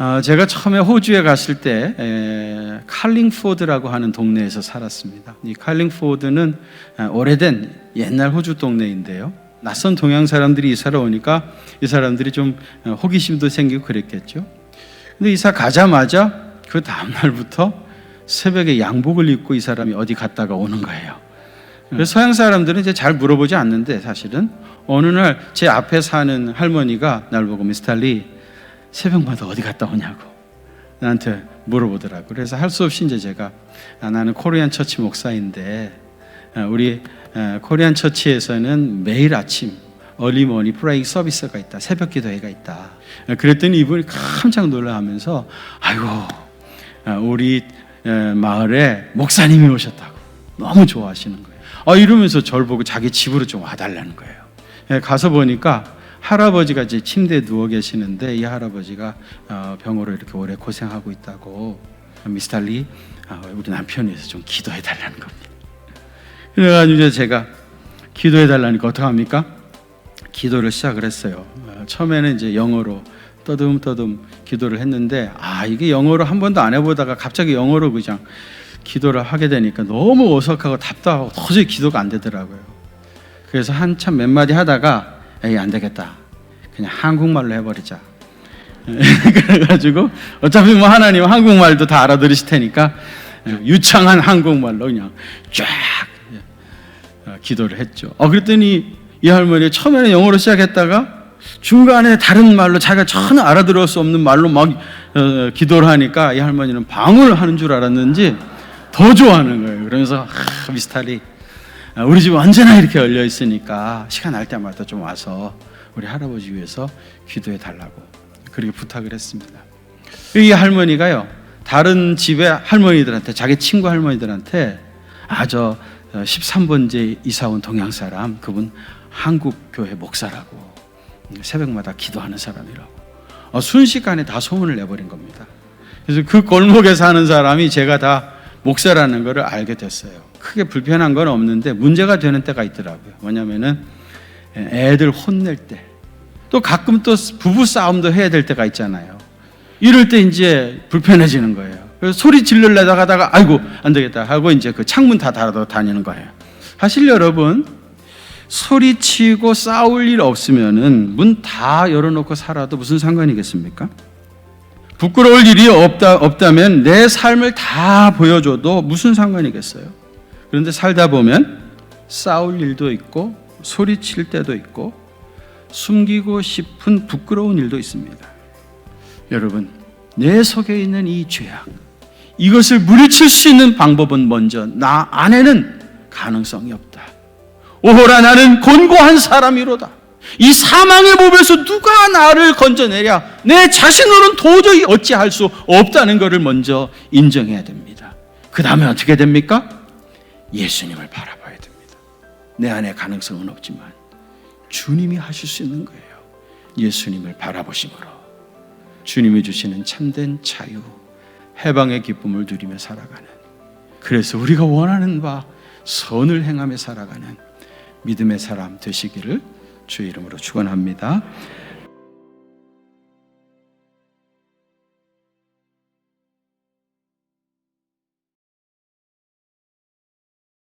어, 제가 처음에 호주에 갔을 때 에, 칼링포드라고 하는 동네에서 살았습니다. 이 칼링포드는 에, 오래된 옛날 호주 동네인데요. 낯선 동양 사람들이 이사를 오니까 이 사람들이 좀 어, 호기심도 생기고 그랬겠죠. 근데 이사 가자마자 그 다음 날부터 새벽에 양복을 입고 이 사람이 어디 갔다가 오는 거예요. 그래서 서양 사람들은 이제 잘 물어보지 않는데 사실은 어느 날 제 앞에 사는 할머니가 날 보고 미스터 리 새벽마다 어디 갔다 오냐고 나한테 물어보더라고. 그래서 할 수 없이 이제 제가 아, 나는 코리안 처치 목사인데 아, 우리 아, 코리안 처치에서는 매일 아침 얼리머니 프라이 서비스가 있다. 새벽 기도회가 있다. 아, 그랬더니 이분이 깜짝 놀라하면서 아이고 아, 우리 에, 마을에 목사님이 오셨다고 너무 좋아하시는 거예요. 아, 이러면서 저를 보고 자기 집으로 좀 와달라는 거예요. 예, 가서 보니까 할아버지가 이제 침대에 누워 계시는데 이 할아버지가 어, 병으로 이렇게 오래 고생하고 있다고 미스탈리 아, 우리 남편을 위해서 좀 기도해 달라는 겁니다. 그래가지고 제가 기도해 달라니까 어떻게 합니까? 기도를 시작을 했어요. 어, 처음에는 이제 영어로 떠듬떠듬 기도를 했는데 아 이게 영어로 한 번도 안 해보다가 갑자기 영어로 그냥 기도를 하게 되니까 너무 어색하고 답답하고 도저히 기도가 안 되더라고요. 그래서 한참 몇 마디 하다가 에이 안 되겠다. 그냥 한국말로 해버리자. 그래가지고 어차피 뭐 하나님 한국말도 다 알아들으실 테니까 유창한 한국말로 그냥 쫙 어, 기도를 했죠. 어 그랬더니 이 할머니 처음에는 영어로 시작했다가 중간에 다른 말로 자기가 전혀 알아들을 수 없는 말로 막 어, 기도를 하니까 이 할머니는 방언을 하는 줄 알았는지 더 좋아하는 거예요. 그러면서 아, 아, 우리 집 언제나 이렇게 열려 있으니까 시간 날 때마다 좀 와서 우리 할아버지 위해서 기도해 달라고 그렇게 부탁을 했습니다. 이 할머니가요 다른 집의 할머니들한테 자기 친구 할머니들한테 아저 13번째 이사 온 동양 사람 그분 한국 교회 목사라고 새벽마다 기도하는 사람이라고 어, 순식간에 다 소문을 내버린 겁니다. 그래서 그 골목에 사는 사람이 제가 다 목사라는 것을 알게 됐어요. 크게 불편한 건 없는데 문제가 되는 때가 있더라고요. 뭐냐면은 애들 혼낼 때, 또 가끔 또 부부 싸움도 해야 될 때가 있잖아요. 이럴 때 이제 불편해지는 거예요. 그래서 소리 질르려다가 다가 아이고 안 되겠다 하고 이제 그 창문 다 닫아 다니는 거예요. 사실 여러분 소리치고 싸울 일 없으면은 문 다 열어놓고 살아도 무슨 상관이겠습니까? 부끄러울 일이 없다, 없다면 내 삶을 다 보여줘도 무슨 상관이겠어요? 그런데 살다 보면 싸울 일도 있고 소리칠 때도 있고 숨기고 싶은 부끄러운 일도 있습니다. 여러분, 내 속에 있는 이 죄악, 이것을 물리칠 수 있는 방법은 먼저 나 안에는 가능성이 없다. 오호라 나는 곤고한 사람이로다. 이 사망의 몸에서 누가 나를 건져내랴? 내 자신으로는 도저히 어찌할 수 없다는 것을 먼저 인정해야 됩니다. 그 다음에 어떻게 됩니까? 예수님을 바라봐야 됩니다. 내 안에 가능성은 없지만 주님이 하실 수 있는 거예요. 예수님을 바라보심으로 주님이 주시는 참된 자유, 해방의 기쁨을 누리며 살아가는 그래서 우리가 원하는 바 선을 행하며 살아가는 믿음의 사람 되시기를 주의 이름으로 축원합니다.